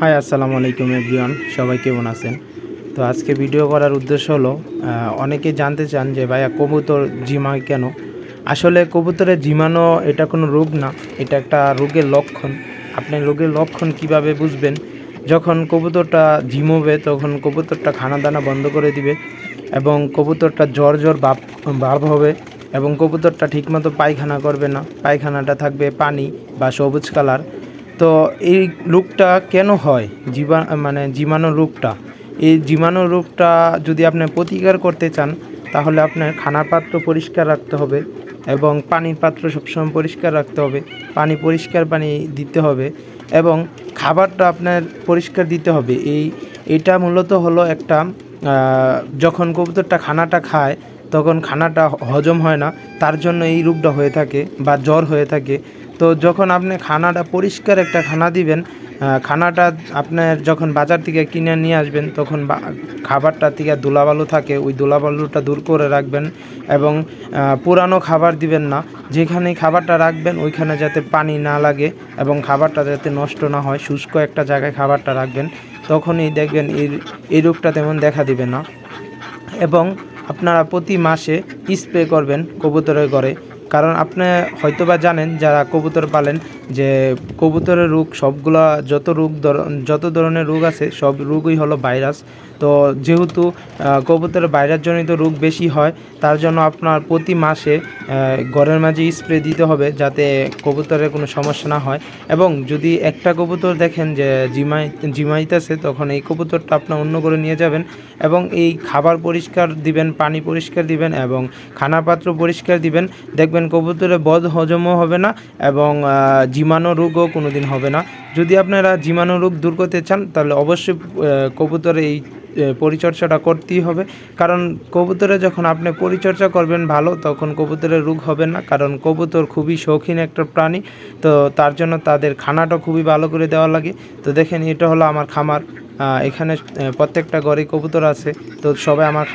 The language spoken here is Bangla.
হাই আসসালামু আলাইকুম এভরিওয়ান, সবাই কেমন আছেন? তো আজকে ভিডিও করার উদ্দেশ্য হলো অনেকে জানতে চান যে ভাইয়া কবুতর জিমায় কেন? আসলে কবুতরের জিমানো এটা কোনো রোগ না, এটা একটা রোগের লক্ষণ। আপনি রোগের লক্ষণ কীভাবে বুঝবেন? যখন কবুতরটা ঝিমোবে তখন কবুতরটা খানা দানা বন্ধ করে দিবে এবং কবুতরটা জ্বর জ্বর বাপ ভাব হবে এবং কবুতরটা ঠিকমতো পায়খানা করবে না। পায়খানাটা থাকবে পানি বা সবুজ কালার। তো এই রোগটা কেন হয়? জীবা মানে জীবাণু রোগটা এই জীবাণু রোগটা যদি আপনি প্রতিকার করতে চান, তাহলে আপনার খানার পাত্র পরিষ্কার রাখতে হবে এবং পানির পাত্র সবসময় পরিষ্কার রাখতে হবে। পানি পরিষ্কার পানি দিতে হবে এবং খাবারটা আপনার পরিষ্কার দিতে হবে। এই, এটা মূলত হলো একটা যখন কবুতরটা খানাটা খায়, তখন খানাটা হজম হয় না। তার জন্য এই রূপটা হয়ে থাকে বা জ্বর হয়ে থাকে। তো যখন আপনি খানাটা পরিষ্কার একটা খানা দিবেন খানাটা আপনার যখন বাজার থেকে কিনে নিয়ে আসবেন, তখন খাবারটা থেকে ধুলাবালু থাকে, ওই ধুলাবালুটা দূর করে রাখবেন এবং পুরানো খাবার দিবেন না। যেখানেই খাবারটা রাখবেন, ওইখানে যাতে পানি না লাগে এবং খাবারটা যাতে নষ্ট না হয়, শুষ্ক একটা জায়গায় খাবারটা রাখবেন, তখনই দেখবেন এই এই রোগটা তেমন দেখা দিবে না। এবং আপনারা প্রতি মাসে স্প্রে করবেন কবুতরের ঘরে। কারণ আপনি হয়তোবা জানেন, যারা কবুতর পালেন, যে কবুতরের রোগ সবগুলা, যত রোগ যত ধরনের রোগ আছে, সব রোগই হলো ভাইরাস। তো যেহেতু কবুতরের ভাইরাসজনিত রোগ বেশি হয়, তার জন্য আপনার প্রতি মাসে ঘরের মাঝে স্প্রে দিতে হবে, যাতে কবুতরের কোনো সমস্যা না হয়। এবং যদি একটা কবুতর দেখেন যে জিমাই, জিমাইতেছে, তখন এই কবুতরটা আপনার অন্য করে নিয়ে যাবেন এবং এই খাবার পরিষ্কার দিবেন, পানি পরিষ্কার দিবেন এবং খানা পাত্র পরিষ্কার দিবেন। দেখবেন কবুতরে বদ হজমও হবে না এবং জীবাণু রোগও কোনো দিন হবে না। যদি আপনারা জীবাণু রোগ দূর করতে চান, তাহলে অবশ্যই কবুতরে এই পরিচর্যাটা করতেই হবে। কারণ কবুতরে যখন আপনি পরিচর্যা করবেন ভালো, তখন কবুতরের রোগ হবে না। কারণ কবুতর খুবই শৌখিন একটা প্রাণী, তো তার জন্য তাদের খানাটা খুবই ভালো করে দেওয়া লাগে। তো দেখেন, এটা হলো আমার খামার। এখানে প্রত্যেকটা ঘরে কবুতর আছে, তো সবাই আমার